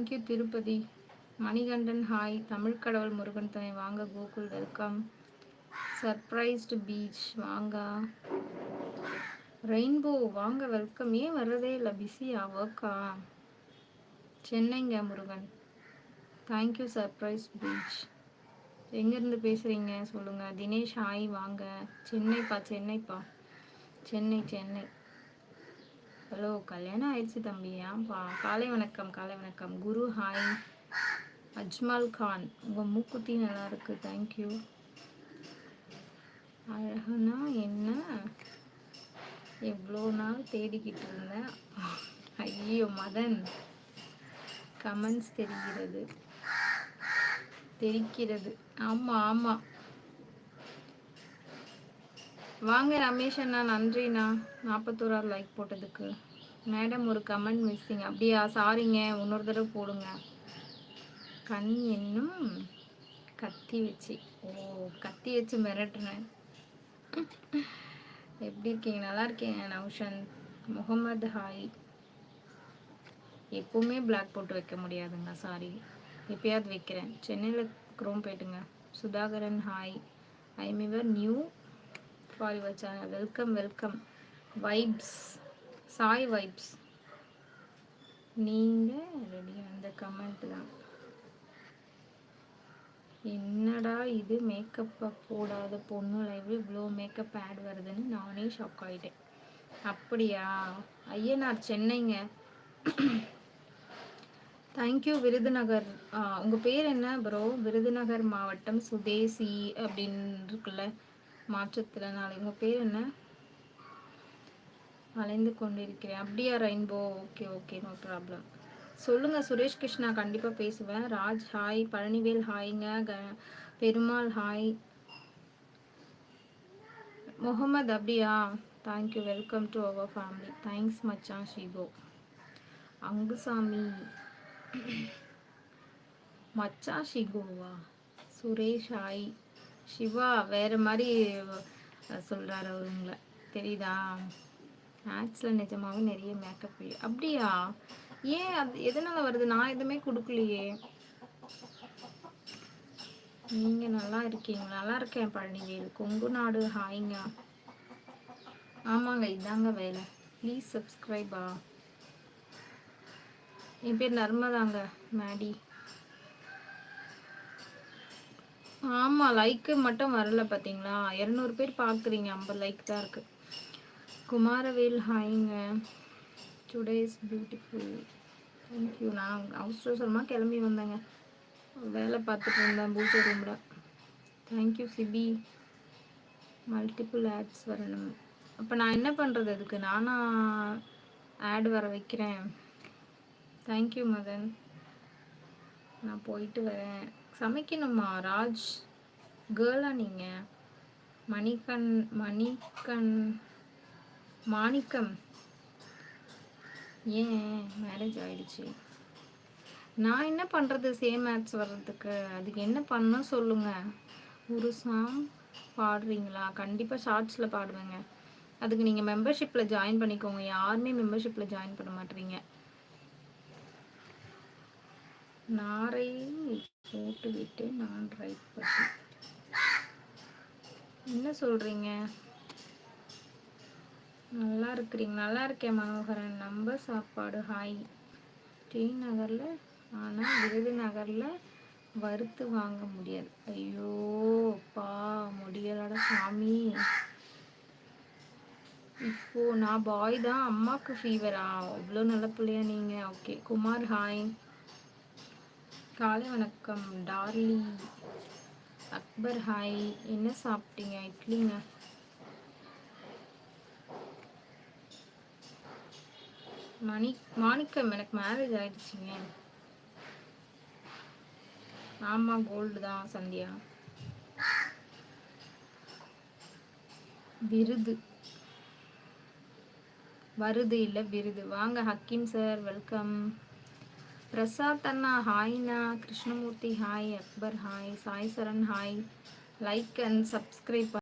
Thank you Tirupati. Manikandan hi Tamil கடவுள் முருகன் துணை வாங்க கோகுல் வெல்கம் சர்ப்ரைஸ்டு பீச் வாங்க. ரெயின்போ வாங்க வெல்கம் ஏன் வர்றதே இல்லை பிஸியா ஒர்க்கா சென்னைங்க Murugan. Thank you surprise beach எங்கேருந்து பேசுகிறீங்க சொல்லுங்கள் தினேஷ் ஹாய் வாங்க. சென்னைப்பா சென்னைப்பா. சென்னை சென்னை. ஹலோ கல்யாணம் ஆயிடுச்சு தம்பியாப்பா காலை வணக்கம் காலை வணக்கம். குரு ஹாய் அஜ்மல் கான் உங்கள் மூக்குத்தி நல்லா இருக்கு. தேங்க்யூ அழகுனா என்ன? எவ்வளோ நாள் தேடிக்கிட்டு இருந்தேன். ஐயோ மதன். கமெண்ட்ஸ் தெரிகிறது. தெரிக்கிறது. ஆமாம் ஆமாம் வாங்க ரமேஷ் அண்ணா நன்றிண்ணா நாற்பத்தோராறு லைக் போட்டதுக்கு. மேடம் ஒரு கமெண்ட் மிஸ்ஸிங் அப்படியா? சாரிங்க இன்னொரு தடவை போடுங்க. கண் என்னும் கத்தி வச்சு. ஓ கத்தி வச்சு மிரட்டுறேன். எப்படி இருக்கீங்க? நல்லா இருக்கீங்க நௌஷன். முகமது ஹாய். எப்பவுமே பிளாக் போட்டு வைக்க முடியாதுங்க சாரி எப்பயாவது வைக்கிறேன். சென்னையில் குரோம் போயிட்டுங்க. Sudhakaran hi I மிவர் new for your channel. Welcome welcome. Vibes Sai vibes நீங்கள் ரெடி அந்த கமெண்ட் தான். என்னடா இது? மேக்கப் போடாத பொண்ணு லைவ் இவ்வளோ மேக்கப் ஆட் வருதுன்னு நானே ஷாக் ஆகிட்டேன் அப்படியா? ஐயனார் சென்னைங்க. Thank you Virudhunagar. உங்கள் பேர் என்ன ப்ரோ விருதுநகர் மாவட்டம் சுதேசி அப்படின்னு இருக்குல்ல. மாற்றத்திறனாளி உங்கள் பேர் என்ன? அலைந்து கொண்டிருக்கிறேன். அப்படியா rainbow? Okay okay no problem. சொல்லுங்கள் சுரேஷ் கிருஷ்ணா கண்டிப்பாக பேசுவேன். ராஜ் ஹாய். பழனிவேல் ஹாய்ங்க. க பெருமாள் ஹாய். முகமது அப்படியா? Thank you welcome to our family thanks மச்சான் ஷிகோ அங்குசாமி. மச்சான் ஷிகோவா சுரேஷ் ஹாய். சிவா வேறு மாதிரி சொல்கிறாரு அவருங்களை. தெரியுதா? மேக்ஸில் நிஜமாகவே நிறைய மேக்கப் அப்படியா? ஏன் அது எதனால் வருது? நான் எதுவுமே கொடுக்கலையே. நீங்கள் நல்லா இருக்கீங்க. நல்லா இருக்கேன் பழனிவேல். கொங்கு நாடு ஹாய்ங்க. ஆமாங்க இதாங்க வேலை. ப்ளீஸ் சப்ஸ்கிரைபா என் பேர் நர்மதாங்க மேடி. ஆமாம் லைக்கு மட்டும் வரல பார்த்தீங்களா இரநூறு பேர் பார்க்குறீங்க ஐம்பது லைக் தான் இருக்குது Kumaravel ஹாய்ங்க today is beautiful thank you நான் அவசரமாக கிளம்பி வந்தேங்க. வேலை பார்த்துட்டு இருந்தேன் பூஜை ரூமில் தேங்க்யூ சிபி. மல்டிப்புள் ஆட்ஸ் வரணும். அப்போ நான் என்ன பண்ணுறது அதுக்கு? நானா ஆட் வர வைக்கிறேன். Thank you Madan. நான் போயிட்டு வரேன். சமைக்கணுமா ராஜ்? கேர்ளா நீங்கள் மணிகண் மணிகண் மாணிக்கம். ஏன் மேரேஜ் ஆயிடுச்சு. நான் என்ன பண்ணுறது சேம் ஆட்ஸ் வர்றதுக்கு? அதுக்கு என்ன பண்ணணும் சொல்லுங்கள் ஒரு சாங் பாடுறீங்களா? கண்டிப்பாக ஷார்ட்ஸில் பாடுவேங்க. அதுக்கு நீங்கள் மெம்பர்ஷிப்பில் ஜாயின் பண்ணிக்கோங்க. யாருமே மெம்பர்ஷிப்பில் ஜாயின் பண்ண மாட்டீங்க. நாரை போட்டு விட்டு நான் ரைட் பண்ணி என்ன சொல்கிறீங்க நல்லா இருக்கிறீங்க. நல்லா இருக்கேன் மனோகரன். நம்ம சாப்பாடு ஹாய். டி நகரில் ஆனால் விருதுநகரில் வறுத்து வாங்க முடியாது. ஐயோ பா முடியலட சாமி. இப்போ நான் பாய் தான். அம்மாவுக்கு ஃபீவரா அவ்வளோ நல்ல பிள்ளையா நீங்கள் ஓகே குமார் ஹாய் காலை வணக்கம் டார்லி. அக்பர் ஹாய். என்ன சாப்பிட்டீங்க? இட்லிங்க. மணி மாணிக்கம் எனக்கு மேரேஜ் ஆயிடுச்சுங்க. ஆமாம் கோல்டு தான் சந்தியா. விருது. வருது இல்லை விருது. வாங்க ஹக்கீம் சார் வெல்கம் பிரசாத் அண்ணா ஹாய்ண்ணா. Krishnamoorthy hi. Akbar hi. Sai Charan hi. Like and subscribe